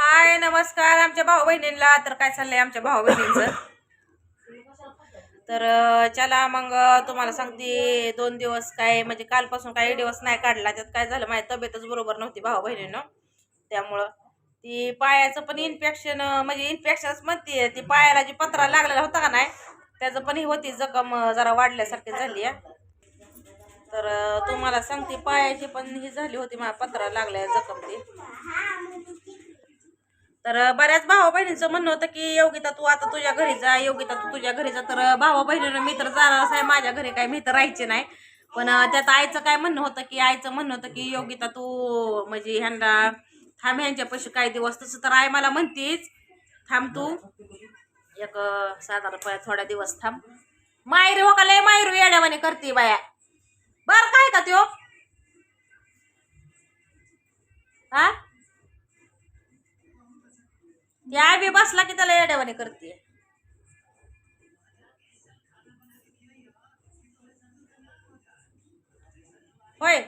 हाय नमस्कार आमच्या भाऊ बहिणींना तर काय चाललंय आमच्या भाऊ बहिणींचं? तर चला मग तुम्हाला सांगते दोन दिवस काय म्हणजे कालपासून काही दिवस नाही काढला. त्यात काय झालं माझी तब्येतच बरोबर नव्हती भाऊ बहिणीनं. त्यामुळं ती पायाचं पण इन्फेक्शन म्हणजे इन्फेक्शनच म्हणते ती पायाला जी पत्रा लागलेला होता का नाही त्याचं पण ही होती जखम जरा वाढल्यासारखी झाली आहे. तर तुम्हाला सांगते पायाची पण ही झाली होती मला पत्रा लागल्या जखम ती. तर बऱ्याच भावा बहिणींचं म्हणणं होतं की योगिता तू आता तुझ्या घरी जा योगिता तू तुझ्या घरी जा. तर भावा बहिणीनं मी तर जाणारच आहे माझ्या घरी काय मी तर राहायचे नाही. पण त्यात आईचं काय म्हणणं होतं की आईचं म्हणणं होतं की योगिता तू म्हणजे ह्यांना थांब ह्यांच्या पैसे काही दिवस तसं तर आई मला म्हणतीच थांब तू. एक साधारण साधारण थोड्या दिवस थांब. मायरी हो का लय मायरू येड्यावाने करते बाया? बर काय का त्यो? या बी बसला की त्याला येड्यावाने करते. होय.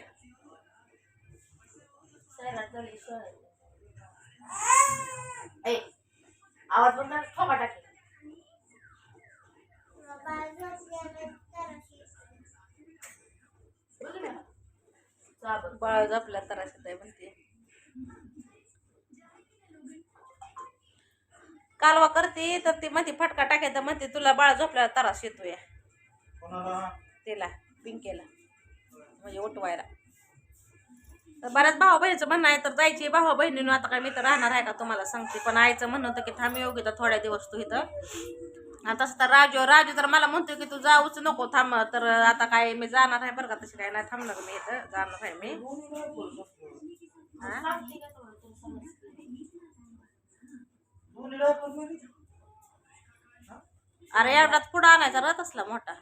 ऐ, आवाज बंद ठोका टाके. बाळ जपल्या तर आहे म्हणते. कालवा करते तर ती म्हणते फटका टाकायचा म्हणते तुला बाळ झोपल्यावर तरास येतोय. तिला पिंकेला म्हणजे उठवायला. तर बऱ्याच भावा बहिणीचं म्हणणं आहे तर जायची भावा बहिणीनं आता काय मी तर राहणार आहे का तुम्हाला सांगते. पण आईचं म्हणणं होतं की थांब योगी तर थोड्या दिवस तू इथं. आणि तसं तर राजू राजू तर मला म्हणतोय की तू जाऊच नको थांब तर आता काय मी जाणार आहे बरं का? तशी काय नाही थांबणार मी इथं जाणार आहे मी हा? सांगते का तुला? तुला समजते. अरे एवढाच पुढं आणायचा? रथ असला मोठा.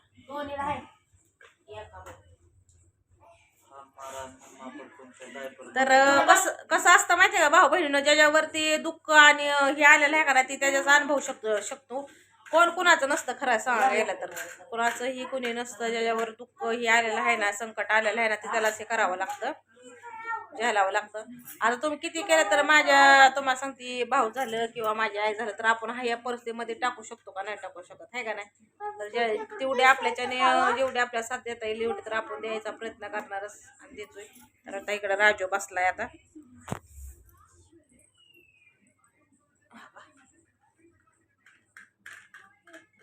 तर कसं कसं असतं माहितीये का? भाऊ बहिणीनं ज्याच्यावरती दुःख आणि हे आलेलं आहे का नाही, ती त्याच्याचा अनुभव शकतो शकतो. कोण कुणाचं नसतं खरं सांगायला तर. कुणाचं ही कुणी नसतं ज्याच्यावर दुःख हे आलेलं आहे ना संकट आलेलं आहे ना ते त्यालाच हे करावं लागतं. झेलावं लागतं. आता तुम्ही किती केलं तर माझ्या तुम्हाला सांगते भाऊ झालं किंवा माझी आई झालं तर आपण हा या परिस्थितीमध्ये टाकू शकतो का नाही टाकू शकत आहे का नाही? तर जे तेवढे आपल्याच्याने जेवढे आपल्या साथ देता येईल एवढे तर आपण द्यायचा प्रयत्न करणारच आणि देतोय. तर आता इकडं राजू बसलाय आता.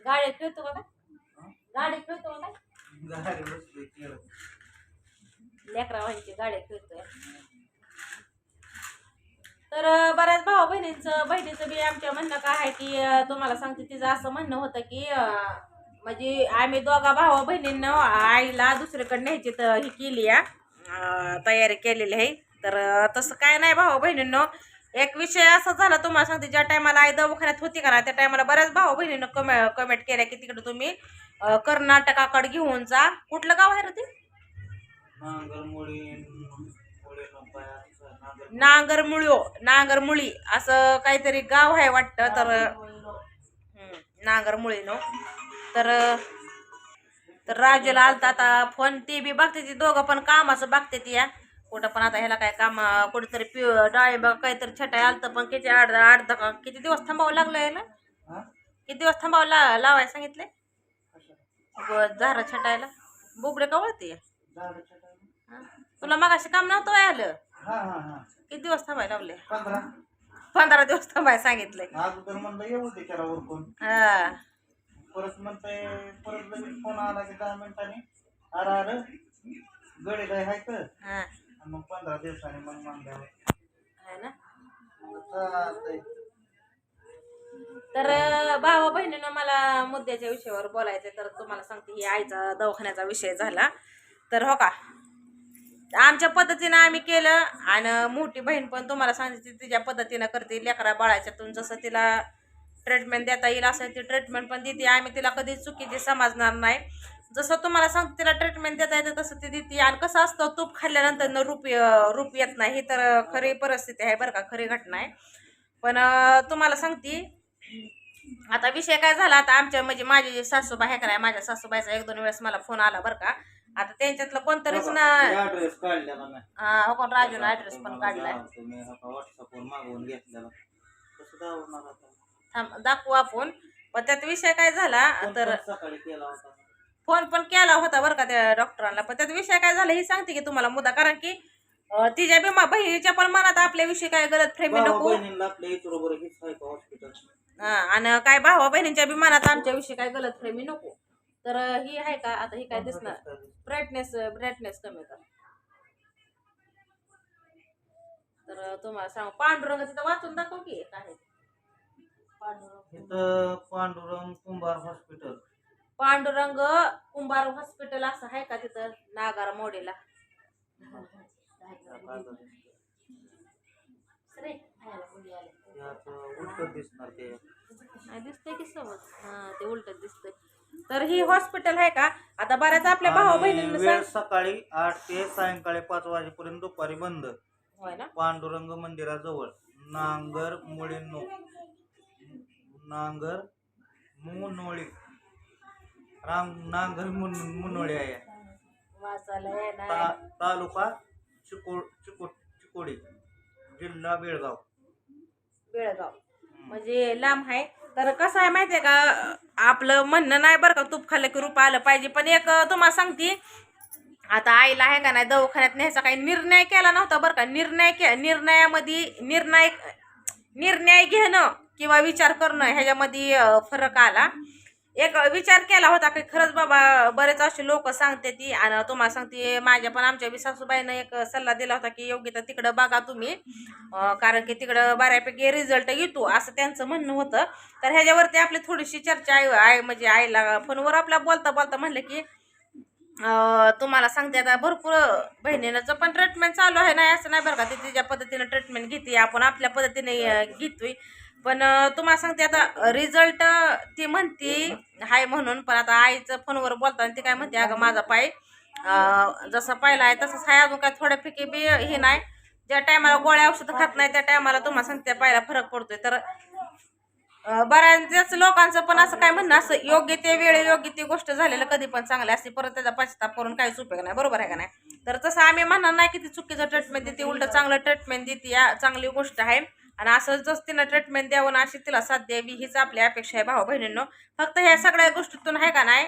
गाडी खेळतो का? गाडी खेळतो का लेकरा व्हायची गाडी खेळतोय. तर बऱ्याच भाऊ बहिणींचं बहिणीचं बी आमच्या म्हणणं काय आहे की तुम्हाला सांगते तिचं असं म्हणणं होतं की म्हणजे आम्ही दोघा भावा बहिणींना आईला दुसरीकडे न्यायची तर ही केली या तयारी केलेली आहे. तर तसं काय नाही भाऊ बहिणींनो एक विषय असा झाला तुम्हाला सांगते ज्या टायमाला आई दवाखान्यात होती का ना त्या टायमाला बऱ्याच भाऊ बहिणीनं कमे कमेंट केल्या की तिकडे तुम्ही कर्नाटकाकडे घेऊन जा. कुठलं गाव आहे रे ते? नांगरमुळ्यो नांगरमुळी असं काहीतरी गाव आहे वाटतं तर नांगरमुळी नो. तर तर राजूला आलता आता फोन ते बी बघते ती दोघं पण कामाचं बघते ती या कुठं पण आता ह्याला काय काम कुठेतरी पि डाळिंब काहीतरी छटाय आलतं पण किती आठ आठ दहा किती दिवस थांबावं लागलं याला? किती दिवस थांबावं ला लावायला सांगितले झाडं छटायला बुबडे का वळते तुला मगाशी काम नव्हतं किती दिवस थांबायला लावले? पंधरा. पंधरा दिवस थांबायला सांगितलंय अगोदर म्हणलं येऊ दे त्याला उरकून हा. परत म्हणतंय परत लगेच फोन आला की दहा मिनिटांनी. अरे अरे गडे काय हाय तर. हा. मग पंधरा दिवसांनी मग मागल्यावर आहे ना? चालतंय. तर भावा बहिणीनं मला मुद्द्याच्या विषयावर बोलायचं तर तुम्हाला सांगते ही आईचा दवाखान्याचा विषय झाला. तर हो का आमच्या पद्धतीनं आम्ही केलं. आणि मोठी बहीण पण तुम्हाला सांगते तिच्या पद्धतीनं करते लेकरा बाळाच्यातून जसं तिला ट्रीटमेंट देता येईल असं ती ट्रीटमेंट पण देते. आम्ही तिला कधी चुकीची समजणार नाही. जसं तुम्हाला सांगते तिला ट्रीटमेंट देता येतं तसं ती देते. आणि कसं असतं तूप खाल्ल्यानंतर न रूप रूप येत नाही. ही तर खरी परिस्थिती आहे बरं का खरी घटना आहे. पण तुम्हाला सांगते आता विषय काय झाला आता आमच्या म्हणजे माझी सासूबाई आहे का नाही माझ्या सासूबाईचा एक दोन वेळेस मला फोन आला बरं का. आता त्यांच्यातलं कोणतरीच ना ऍड्रेस काढलेला नाही. हा, हो कोण राजूला ऍड्रेस पण काढलाय. तुम्ही व्हॉट्सअपवर मागवून घेतलेला. कसं दावणार आता थांब दाखवू आपण. पण त्यात विषय काय झाला तर पण सकाळी केला होता. फोन पण केला होता बरं का त्या डॉक्टरांना. पण त्यात विषय काय झाला हे सांगते की तुम्हाला मुद्दा. कारण की अं, तिच्या बिमा बहिणीच्या पण मनात आपल्याविषयी काय गलत फ्रेमी भावा नको. बहिणीला आपल्या इथं बरोबर हेच आहे का हॉस्पिटल. हा, आणि काय भावा बहिणीच्या बी मनात आमच्याविषयी काय गलत फ्रेमी नको. तर ही आहे का? आता ही काय दिसणार? ब्राईटनेस ब्राईटनेस कमी कर. तर तुम्हाला सांग पांडुरंग तिथं वाचून दाखव की काय आहे. इथं पांडुरंग कुंभार हॉस्पिटल. पांडुरंग कुंभार हॉस्पिटल असं आहे का तिथं? नागार मोडीला. उलट दिसणार ते. नाही दिसतंय की समज हा ते उलट दिसतंय. तर ही हॉस्पिटल आहे का? आता बऱ्याच आपल्या भावा आणि वेळ सकाळी आठ ते सायंकाळी पाच वाजेपर्यंत दुपारी बंद. होय ना? पांडुरंग मंदिराजवळ. नांगर मुळीनो. नांगर मुनोळी. रांग नांगर मुन मुनोळी आहे. वाचायला ता तालुका चिको चिको चिकोडी जिल्हा बेळगाव. बेळगाव. म्हणजे लांब आहे. तर कसं आहे माहितीये का आपलं म्हणणं नाही बरं का तूप खाल्लं की रूप आलं पाहिजे. पण एक तुम्हाला सांगते आता आईला आहे का नाही दवाखान्यात न्यायचा काही निर्णय केला नव्हता बरं का. निर्णय के निर्णयामध्ये निर्णय निर्णय घेणं किंवा विचार करणं ह्याच्यामध्ये फरक आला. एक विचार केला होता की खरंच बाबा बरेच असे लोक सांगते ती. आणि तुम्हाला सांगते माझ्या पण आमच्या बी सासूबाईनं एक सल्ला दिला होता की योग्य तर तिकडं बघा तुम्ही. कारण की तिकडं बऱ्यापैकी रिझल्ट येतो असं त्यांचं म्हणणं होतं. तर ह्याच्यावरती आपली थोडीशी चर्चा आहे आई म्हणजे आईला फोनवर आपल्या बोलता बोलता म्हणलं की तुम्हाला सांगते आता भरपूर बहिणीनं पण ट्रीटमेंट चालू आहे नाही असं नाही बरं का ती तिच्या पद्धतीनं ट्रीटमेंट घेते आपण आपल्या पद्धतीने घेतोय. पण तुम्हाला सांगते आता रिझल्ट ती म्हणती हाय म्हणून पण आता आईचं फोनवर बोलताना ती काय म्हणते अगं माझा पाय जसा पाहिला आहे तसंच आहे. अजून काय थोड्यापैकी बी हे नाही. ज्या टायमाला गोळ्या औषधं खात नाही त्या टायमाला तुम्हाला सांगते पायला फरक पडतोय. तर बऱ्याच लोकांचं पण असं काय म्हणणं असं योग्य ते वेळे योग्य ती गोष्ट झालेलं कधी पण चांगली असते परत त्याचा पश्चाताप करून काहीच उपयोग नाही. बरोबर आहे का नाही? तर तसं आम्ही म्हणणार नाही की ती चुकीचं ट्रीटमेंट देते उलट चांगलं ट्रीटमेंट देते या चांगली गोष्ट आहे. आणि असं जस तिनं ट्रीटमेंट द्यावं आणि अशी तिला साथ द्यावी हीच आपली अपेक्षा आहे भाऊ बहिणींनो. फक्त ह्या सगळ्या गोष्टीतून आहे का नाही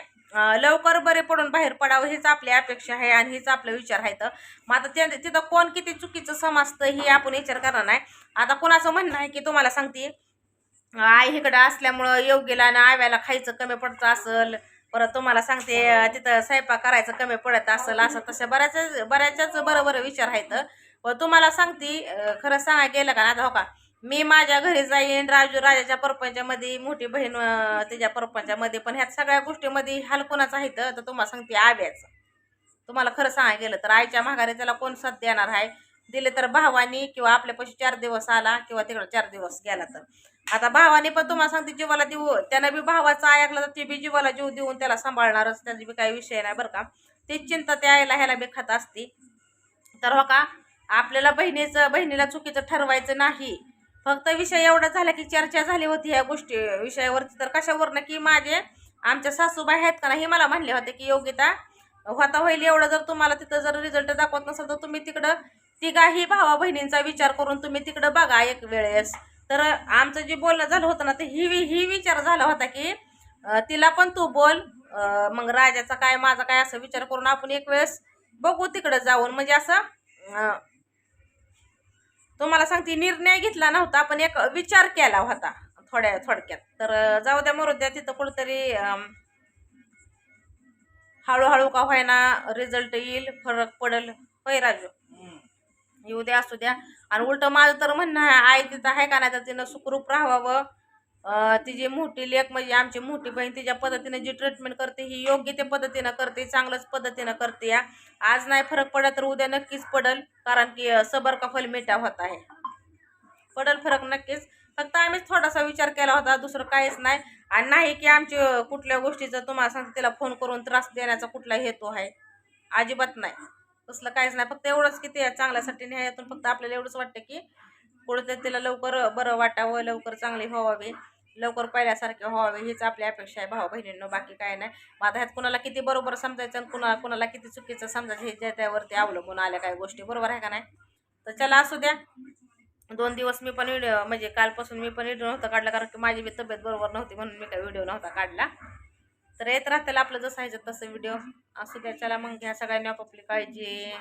लवकर बरे पडून बाहेर पडावं हीच आपली अपेक्षा आहे आणि हीच आपला विचार आहे तर मग आता त्या तिथं कोण किती चुकीचं समजतं ही आपण विचार करणार नाही. आता कोणाचं म्हणणं आहे की तुम्हाला सांगते आई इकडं असल्यामुळं योग्यला ना आव्याला खायचं कमी पडतं असल परत तुम्हाला सांगते तिथं स्वयंपाक करायचं कमी पडत असेल असं तसं बऱ्याच बऱ्याच्याच बरोबर विचार आहेत. व तुम्हाला सांगती खरं सांगा गेलं का आता हो का? मी माझ्या घरी जाईन राजू राजाच्या परपंचामध्ये मोठी बहीण त्याच्या तिच्या परपंचामध्ये पण ह्या सगळ्या गोष्टीमध्ये हाल कोणाचं आहेत तर तुम्हाला सांगते आव्याचं तुम्हाला खरं सांगा गेलं तर आईच्या माघारी त्याला कोण साथ देणार आहे? दिले तर भावानी किंवा आपल्यापाशी चार दिवस आला किंवा तिकडं चार दिवस गेला तर. आता भावाने पण तुम्हाला सांगते जीवाला देऊ. त्यानं बी भावाचा ऐकला तर ते बी जीवाला जीव देऊन त्याला सांभाळणारच. त्याचा बी काही विषय नाही बरं का. तीच चिंता त्या आईला ह्याला बी खात असते. तर हो का आपल्याला बहिणीचं बहिणीला चुकीचं ठरवायचं नाही. फक्त विषय एवढा झाला की चर्चा झाली होती ह्या गोष्टी विषयावरती. तर कशावरनं की माझे आमच्या सासूबाई आहेत का नाही हे मला म्हणले होते की योग्यता होता होईल एवढं जर तुम्हाला तिथं जर रिझल्ट दाखवत नसेल तर तुम्ही तिकडं तिघाही भावा बहिणींचा विचार करून तुम्ही तिकडं बघा एक वेळेस. तर आमचं जे बोलणं झालं होतं ना ते ही ही विचार झाला होता की तिला पण तू बोल मग राजाचा काय माझा काय असं विचार करून आपण एक वेळेस बघू तिकडं जाऊन. म्हणजे असं तुम्हाला सांगते निर्णय घेतला नव्हता पण एक विचार केला होता थोड्या थोडक्यात. तर जाऊ द्या मरू द्या तिथं कुठंतरी हळूहळू का व्हायना रिझल्ट येईल फरक पडेल. होय राजू? येऊ द्या असू द्या. आणि उलट माझं तर म्हणणं आहे आई तिथं आहे का नाही तर तिनं सुखरूप राहावं. तिची मोठी लेख म्हणजे आमची मोठी बहीण तिच्या पद्धतीने जी ट्रीटमेंट करते ही योग्य त्या पद्धतीनं करते चांगलंच पद्धतीनं करते या आज नाही फरक पडला तर उद्या नक्कीच पडल कारण की सबर का फल मिठा होत आहे. पडल फरक नक्कीच. फक्त आम्हीच थोडासा विचार केला होता दुसरं काहीच नाही. आणि नाही की आमची कुठल्या गोष्टीचा तुम्हाला सांगते तिला फोन करून त्रास देण्याचा कुठला हेतू आहे? अजिबात नाही. तसलं काहीच नाही. फक्त एवढंच की ते चांगल्यासाठी न्यायातून फक्त आपल्याला एवढंच वाटतं की कुठेतरी तिला लवकर बरं वाटावं लवकर चांगली व्हावे लवकर पहिल्यासारखे व्हावे हीच आपली अपेक्षा आहे भाऊ बहिणींनो बाकी काय नाही. मग ह्यात कुणाला किती बरोबर समजायचं आणि कुणा कुणाला किती चुकीचं समजायचं हे ज्या त्यावरती अवलंबून आल्या काही गोष्टी. बरोबर आहे का नाही? तर चला असू द्या. दोन दिवस मी पण व्हिडिओ म्हणजे कालपासून मी पण व्हिडिओ नव्हता काढला कारण की माझी बी तब्येत बरोबर नव्हती म्हणून मी काही व्हिडिओ नव्हता काढला. तर येत राहतील आपलं जसं आहे तसं व्हिडिओ. असू द्या चला मग घ्या सगळ्यांनी आपापली काळजी.